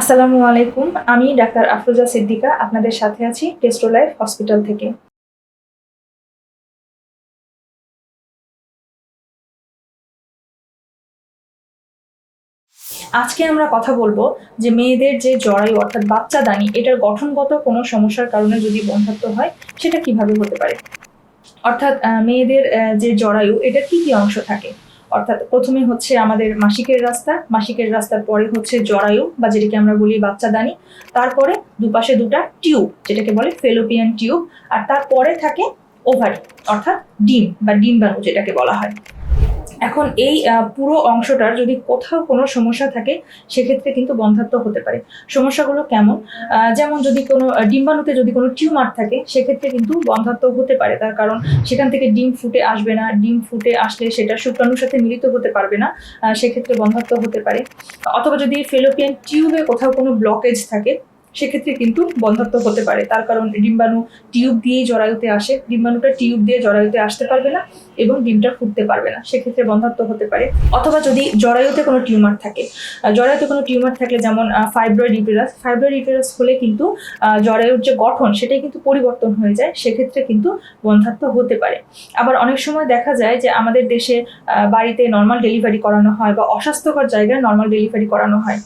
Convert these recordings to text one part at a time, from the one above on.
আসসালামু আলাইকুম, আমি ডাক্তার আফরোজা সিদ্দিকা, আপনাদের সাথে আছি টেস্টো লাইফ হসপিটাল থেকে। আজকে আমরা কথা বলব যে মেয়েদের যে জরায়ু অর্থাৎ বাচ্চা দানি, এটার গঠনগত কোনো সমস্যার কারণে যদি বন্ধাত্ব হয়, সেটা কীভাবে হতে পারে? অর্থাৎ মেয়েদের যে জরায়ু, এটার কি কি অংশ থাকে? অর্থাৎ প্রথমে হচ্ছে আমাদের মাসিকের রাস্তা, মাসিকের রাস্তার পরে হচ্ছে জরায়ু বা যেটাকে আমরা বলি বাচ্চাদানি তারপরে দুপাশে দুটা টিউব, যেটাকে বলে ফেলোপিয়ান টিউব। আর তারপরে থাকে ওভারি, অর্থাৎ ডিম বা ডিম্বাণু যেটাকে বলা হয়। এখন এই পুরো অংশটার যদি কোথাও কোনো সমস্যা থাকে, সেক্ষেত্রে কিন্তু বন্ধাত্ব হতে পারে। সমস্যাগুলো কেমন? যেমন যদি কোনো ডিম্বাণুতে যদি কোনো টিউমার থাকে, সেক্ষেত্রে কিন্তু বন্ধাত্ব হতে পারে। তার কারণ সেখান থেকে ডিম ফুটে আসবে না, ডিম ফুটে আসলে সেটা শুক্রাণুর সাথে মিলিত হতে পারবে না সেক্ষেত্রে বন্ধাত্ব হতে পারে। অথবা যদি ফেলোপিয়ান টিউবে কোথাও কোনো ব্লকেজ থাকে সেক্ষেত্রে কিন্তু বন্ধাত্ব হতে পারে। তার কারণ ডিম্বাণু টিউব দিয়েই জরায়ুতে আসে। ডিম্বাণুটা টিউব দিয়ে জরায়ুতে আসতে পারবে না এবং ডিমটা ফুটতে পারবে না। সেক্ষেত্রে বন্ধাত্ব হতে পারে। অথবা যদি জরায়ুতে কোনো টিউমার থাকে জরায়ুতে কোনো টিউমার থাকলে যেমন ফাইব্রয়েড ইউটেরাস ফাইব্রয়েড ইউটেরাস হলে কিন্তু জরায়ুর যে গঠন সেটাই কিন্তু পরিবর্তন হয়ে যায়। সেক্ষেত্রে কিন্তু বন্ধাত্ব হতে পারে। আবার অনেক সময় দেখা যায় যে আমাদের দেশে বাড়িতে নর্মাল ডেলিভারি করানো হয় বা অস্বাস্থ্যকর জায়গায় নর্মাল ডেলিভারি করানো হয়।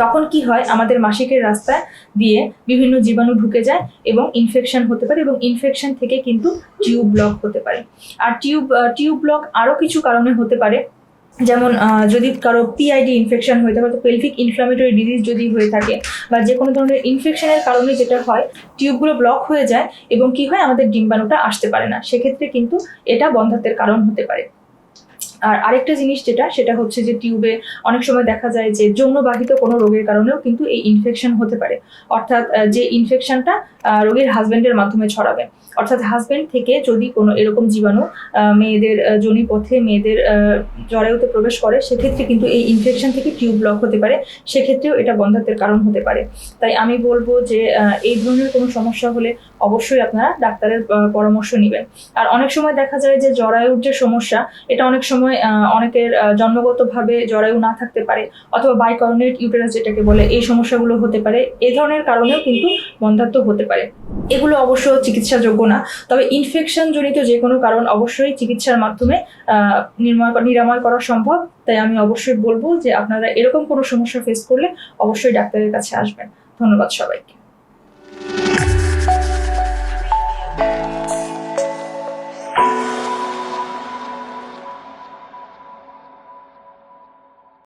তখন কি হয়, আমাদের মাসিকের রাস্তায় দিয়ে বিভিন্ন জীবাণু ঢুকে যায় এবং ইনফেকশন হতে পারে এবং ইনফেকশন থেকে কিন্তু টিউব ব্লক হতে পারে। আর টিউব টিউব ব্লক আরও কিছু কারণে হতে পারে। যেমন যদি কারও পিআইডি ইনফেকশন হয়ে থাকে পেলভিক ইনফ্লামেটরি ডিজিজ যদি হয়ে থাকে বা যে কোনো ধরনের ইনফেকশনের কারণে যেটা হয় টিউবগুলো ব্লক হয়ে যায় এবং কি হয়, আমাদের ডিম্বাণুটা আসতে পারে না। সেক্ষেত্রে কিন্তু এটা বন্ধাত্বের কারণ হতে পারে। আর আরেকটা জিনিস যেটা সেটা হচ্ছে যে টিউবে অনেক সময় দেখা যায় যে যৌনবাহিত কোনো রোগের কারণেও কিন্তু এই ইনফেকশন হতে পারে। অর্থাৎ যে ইনফেকশনটা রোগীর হাজবেন্ডের মাধ্যমে ছড়াবে। অর্থাৎ হাজবেন্ড থেকে যদি কোনো এরকম জীবাণু মেয়েদের আহ, যোনিপথে মেয়েদের জরায়ুতে প্রবেশ করে সেক্ষেত্রে কিন্তু এই ইনফেকশন থেকে টিউব ব্লক হতে পারে। সেক্ষেত্রেও এটা বন্ধাত্বের কারণ হতে পারে। তাই আমি বলব যে এই ধরনের কোনো সমস্যা হলে অবশ্যই আপনারা ডাক্তারের পরামর্শ নেবেন। আর অনেক সময় দেখা যায় যে জরায়ুর যে সমস্যা এটা অনেক সময় আহ, অনেকের জন্মগতভাবে জরায়ু না থাকতে পারে অথবা বাইকর্নেট ইউটেরাস যেটাকে বলে এই সমস্যাগুলো হতে পারে। এই ধরনের কারণেও কিন্তু বন্ধাত্ব হতে পারে। এগুলো অবশ্য চিকিৎসাযোগ্য না। তবে ইনফেকশন জনিত যে কোনো কারণ অবশ্যই চিকিৎসার মাধ্যমে নির্ময় নিরাময় করা সম্ভব। তাই আমি অবশ্যই বলব যে আপনারা এরকম কোনো সমস্যা ফেস করলে অবশ্যই ডাক্তারের কাছে আসবেন। ধন্যবাদ সবাইকে।